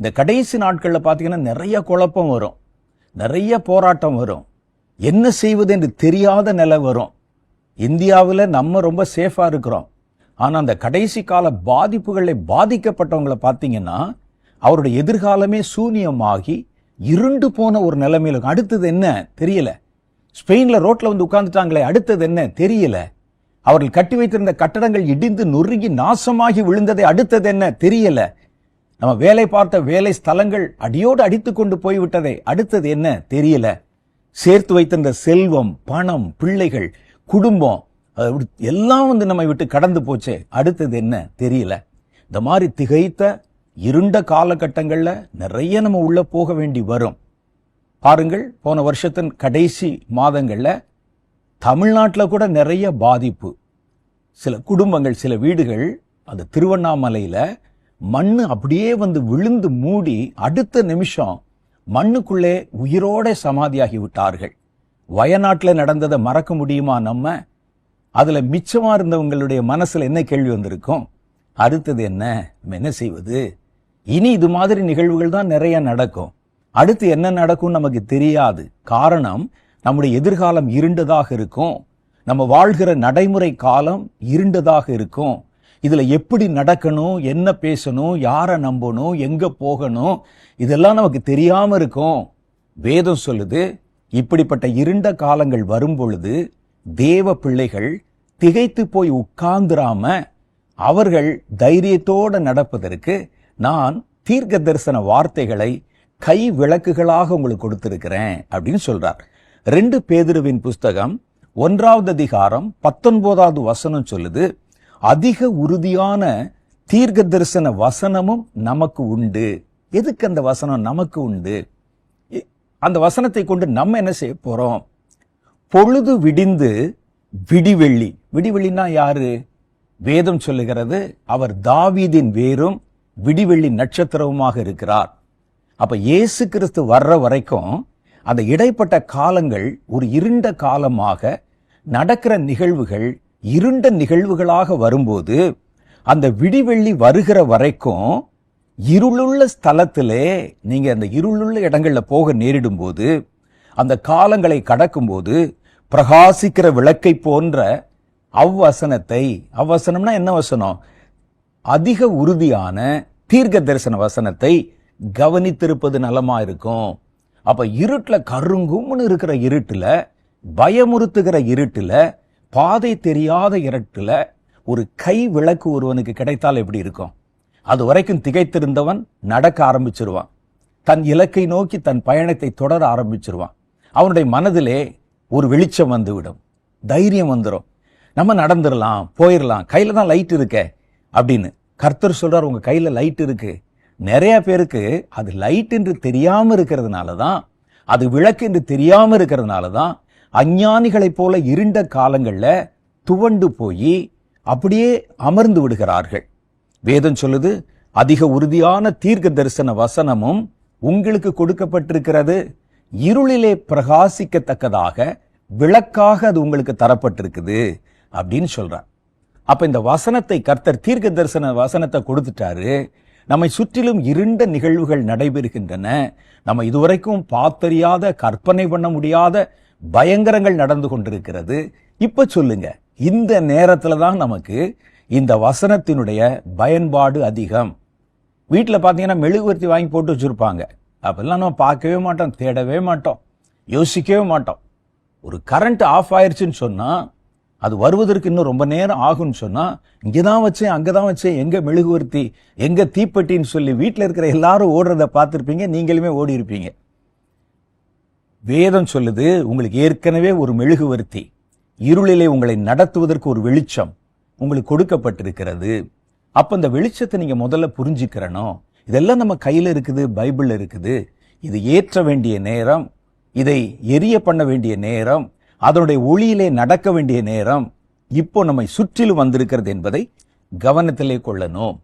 இந்த கடைசி நாட்களில் பார்த்தீங்கன்னா நிறைய குழப்பம் வரும். நிறைய போராட்டம் வரும். என்ன செய்வது என்று தெரியாத நிலை வரும். இந்தியாவில் நம்ம ரொம்ப சேஃபாக இருக்கிறோம். ஆனால் அந்த கடைசி கால பாதிப்புகளை பாதிக்கப்பட்டவங்களை பார்த்தீங்கன்னா அவருடைய எதிர்காலமே சூனியமாகி இருண்டு போன ஒரு நிலைமையில் இருக்கும். அடுத்தது என்ன தெரியல. ஸ்பெயினில் ரோட்டில் வந்து உட்காந்துட்டாங்களே அடுத்தது என்ன தெரியல. அவர்கள் கட்டி வைத்திருந்த கட்டடங்கள் இடிந்து நொறுங்கி நாசமாகி விழுந்ததை அடுத்தது என்ன தெரியல. நம்ம வேலை பார்த்த வேலை ஸ்தலங்கள் அடியோடு அடித்து கொண்டு போய்விட்டதே. அடுத்தது என்ன? தெரியல. சேர்த்து வைத்திருந்த செல்வம் பணம் பிள்ளைகள் குடும்பம் எல்லாம் வந்து நம்மை விட்டு கடந்து போச்சே. அடுத்தது என்ன? தெரியல. இந்த மாதிரி திகைத்த இருண்ட காலகட்டங்களில் நிறைய நம்ம உள்ள போக வேண்டி வரும். பாருங்கள் போன வருஷத்தின் கடைசி மாதங்களில் தமிழ்நாட்டில் கூட நிறைய பாதிப்பு. சில குடும்பங்கள் சில வீடுகள் அந்த திருவண்ணாமலையில் மண்ணு அப்படியே வந்து விழுந்து மூடி அடுத்த நிமிஷம் மண்ணுக்குள்ளே உயிரோட சமாதியாகி விட்டார்கள் வயநாட்டில் நடந்ததை மறக்க முடியுமா நம்ம? அதில் மிச்சமாக இருந்தவங்களுடைய மனசில் என்ன கேள்வி வந்திருக்கும்? அடுத்தது என்ன? நம்ம என்ன செய்வது? இனி இது மாதிரி நிகழ்வுகள் தான் நிறைய நடக்கும். அடுத்து என்ன நடக்கும் நமக்கு தெரியாது. காரணம் நம்முடைய எதிர்காலம் இருண்டதாக இருக்கும். நம்ம வாழ்கிற நடைமுறை காலம் இருண்டதாக இருக்கும். இதில் எப்படி நடக்கணும் என்ன பேசணும் யாரை நம்பணும் எங்கே போகணும் இதெல்லாம் நமக்கு தெரியாமல் இருக்கும். வேதம் சொல்லுது இப்படிப்பட்ட இருண்ட காலங்கள் வரும் பொழுது தேவ பிள்ளைகள் திகைத்து போய் உட்கார்ந்துராம அவர்கள் தைரியத்தோடு நடப்பதற்கு நான் தீர்க்க தரிசன வார்த்தைகளை கை விளக்குகளாக உங்களுக்கு கொடுத்திருக்கிறேன் அப்படின்னு சொல்றார். ரெண்டு பேதுருவின் புஸ்தகம் ஒன்றாவது அதிகாரம் பத்தொன்பதாவது வசனம் சொல்லுது அதிக உறுதியான தீர்க்க தரிசன வசனமும் நமக்கு உண்டு. எதுக்கு அந்த வசனம் நமக்கு உண்டு? இ- அந்த வசனத்தை கொண்டு நம்ம என்ன செய்ய போறோம்? பொழுது விடிந்து விடிவெள்ளி. விடிவெள்ளினா யாரு? வேதம் சொல்லுகிறது அவர் தாவீதின் வேரும் விடிவெள்ளி நட்சத்திரவுமாக இருக்கிறார். அப்ப இயேசு கிறிஸ்து வர்ற வரைக்கும் அந்த இடைப்பட்ட காலங்கள் ஒரு இருண்ட காலமாக நடக்கிற நிகழ்வுகள் இருண்ட நிகழ்வுகளாக வரும்போது அந்த விடிவெள்ளி வருகிற வரைக்கும் இருளுள்ள ஸ்தலத்திலே நீங்கள் அந்த இருளுள்ள இடங்கள்ல போக நேரிடும் போது அந்த காலங்களை கடக்கும்போது பிரகாசிக்கிற விளக்கை போன்ற அவ்வசனத்தை அவ்வசனம்னா என்ன வசனம்? அதிக உறுதியான தீர்க்க தரிசன வசனத்தை கவனித்திருப்பது நலமாக இருக்கும். அப்போ இருட்டில் கருங்கும்னு இருக்கிற இருட்டில் பயமுறுத்துகிற இருட்டில் பாதை தெரியாத இரட்டில் ஒரு கை விளக்கு ஒருவனுக்கு கிடைத்தால் எப்படி இருக்கும்? அது வரைக்கும் திகைத்திருந்தவன் நடக்க ஆரம்பிச்சிருவான். தன் இலக்கை நோக்கி தன் பயணத்தை தொடர ஆரம்பிச்சிருவான். அவனுடைய மனதிலே ஒரு வெளிச்சம் வந்துவிடும். தைரியம் வந்துடும் நம்ம நடந்துடலாம் போயிடலாம் கையில் தான் லைட் இருக்கே அப்படின்னு. கர்த்தர் சொல்கிறார் உங்கள் கையில் லைட் இருக்குது நிறைய பேருக்கு அது லைட் என்று தெரியாமல் இருக்கிறதுனால தான் அது விளக்கு என்று தெரியாமல் இருக்கிறதுனால தான் அஞ்ஞானிகளைப் போல இருண்ட காலங்களில் துவண்டு போய் அப்படியே அமர்ந்து விடுகிறார்கள். வேதம் சொல்லுது அதிக உறுதியான தீர்க்க தரிசன வசனமும் உங்களுக்கு கொடுக்கப்பட்டிருக்கிறது. இருளிலே பிரகாசிக்கத்தக்கதாக விளக்காக அது உங்களுக்கு தரப்பட்டிருக்குது. அப்படின்னு சொல்றார் அப்ப இந்த வசனத்தை கர்த்தர் தீர்க்க தரிசன வசனத்தை கொடுத்துட்டாரு. நம்மை சுற்றிலும் இருண்ட நிகழ்வுகள் நடைபெறுகின்றன. நம்ம இதுவரைக்கும் பார்த்தறியாத கற்பனை பண்ண முடியாத பயங்கரங்கள் நடந்து கொண்டிருக்கிறது. இப்போ சொல்லுங்க இந்த நேரத்தில் தான் நமக்கு இந்த வசனத்தினுடைய பயன்பாடு அதிகம். வீட்டில் பார்த்தீங்கன்னா மெழுகுவர்த்தி வாங்கி போட்டு வச்சுருப்பாங்க. அப்பெல்லாம் நம்ம பார்க்கவே மாட்டோம் தேடவே மாட்டோம் யோசிக்கவே மாட்டோம். ஒரு கரண்ட் ஆஃப் ஆயிருச்சுன்னு சொன்னால் அது வருவதற்கு இன்னும் ரொம்ப நேரம் ஆகும்னு சொன்னால் இங்கே தான் வச்சேன் அங்கே தான் வச்சேன் எங்கே மெழுகுவர்த்தி எங்கே தீப்பெட்டின்னு சொல்லி வீட்டில் இருக்கிற எல்லாரும் ஓடுறத பார்த்துருப்பீங்க நீங்களுமே ஓடி இருப்பீங்க வேதம் சொல்லுது உங்களுக்கு ஏற்கனவே ஒரு மெழுகுவர்த்தி இருளிலே உங்களை நடத்துவதற்கு ஒரு வெளிச்சம் உங்களுக்கு கொடுக்கப்பட்டிருக்கிறது. அப்போ இந்த வெளிச்சத்தை நீங்க முதல்ல புரிஞ்சுக்கிறணும் இதெல்லாம் நம்ம கையில் இருக்குது பைபிளில் இருக்குது. இது ஏற்ற வேண்டிய நேரம் இதை எரிய பண்ண வேண்டிய நேரம் அதனுடைய ஒளியிலே நடக்க வேண்டிய நேரம் இப்போ நம்மை சுற்றிலும் வந்திருக்கிறது என்பதை கவனத்திலே கொள்ளணும்.